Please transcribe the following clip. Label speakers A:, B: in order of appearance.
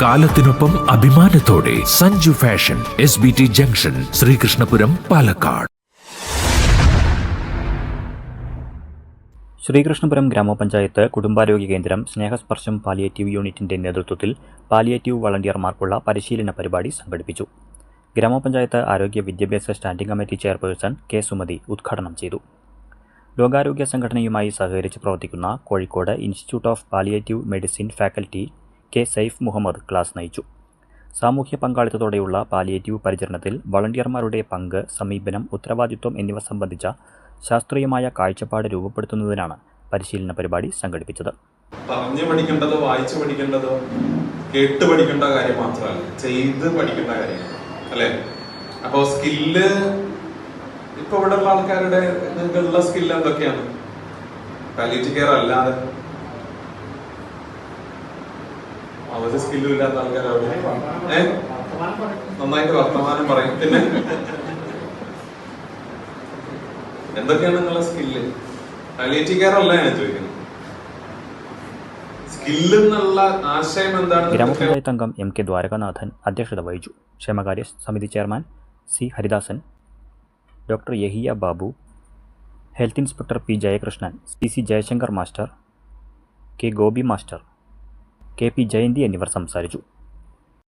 A: കാലത്തിനൊപ്പം അഭിമാനത്തോടെ Sanju fashion S B T junction Sreekrishnapuram Palakkad.
B: Sreekrishnapuram grama panchayat കുടുംബാരോഗ്യ കേന്ദ്രം സ്നേഹസ്പർശം palliative യൂണിറ്റിന്റെ നേതൃത്വത്തിൽ പാലിയേറ്റീവ് വളണ്ടിയർമാർക്കുള്ള പരിശീലന പരിപാടി സംഘടിപ്പിച്ചു. ഗ്രാമപഞ്ചായത്ത് ആരോഗ്യ വിദ്യാഭ്യാസ standing committee chairperson K Sumathi ഉദ്ഘാടനം ചെയ്തു. ലോകാരോഗ്യ സംഘടനയുമായി സഹകരിച്ച് പ്രവർത്തിക്കുന്ന Kozhikode institute of palliative medicine faculty K Saif Muhammad class നയിച്ചു. സാമൂഹ്യ പങ്കാളിത്തത്തോടെയുള്ള പാലിയേറ്റീവ് പരിചരണത്തിൽ വളണ്ടിയർമാരുടെ പങ്ക് സമീപനം ഉത്തരവാദിത്വം എന്നിവ സംബന്ധിച്ച ശാസ്ത്രീയമായ കാഴ്ചപ്പാട് രൂപപ്പെടുത്തുന്നതിനാണ് പരിശീലന പരിപാടി സംഘടിപ്പിച്ചത്.
C: പറഞ്ഞു പഠിക്കേണ്ടതോ വായിച്ചു പഠിക്കേണ്ടതോ കേട്ട് പഠിക്കേണ്ട കാര്യം മാത്രമല്ല ചെയ്ത് പഠിക്കേണ്ട കാര്യം. അല്ലെ? അപ്പോ സ്കില്ല് ഇപ്പൊ ഇവിടെ ഉള്ള ആൾക്കാരുടെ നിങ്ങൾക്കുള്ള സ്കില്ല് എന്തൊക്കെയാണ്? പാലിയേറ്റീവ് കെയർ അല്ലാതെ അവർ സ്കില്ലും ഇല്ലാത്ത ആൾക്കാരാണ് ഏ? നന്നായിട്ട് വർത്തമാനം പറയും. പിന്നെ? എന്തൊക്കെയാണ് നിങ്ങളുടെ സ്കില്ല് അല്ല ഞാൻ ചോദിക്കുന്നത്.
B: ഗ്രാമപഞ്ചായത്ത് അംഗം എം കെ ദ്വാരകാനാഥൻ അധ്യക്ഷത വഹിച്ചു. ക്ഷേമകാര്യ സമിതി chairman C Haridasan doctor Yahiya Babu health inspector P Jayakrishnan C C Jayashankar master K Gopi master K P Jayanthi എന്നിവർ സംസാരിച്ചു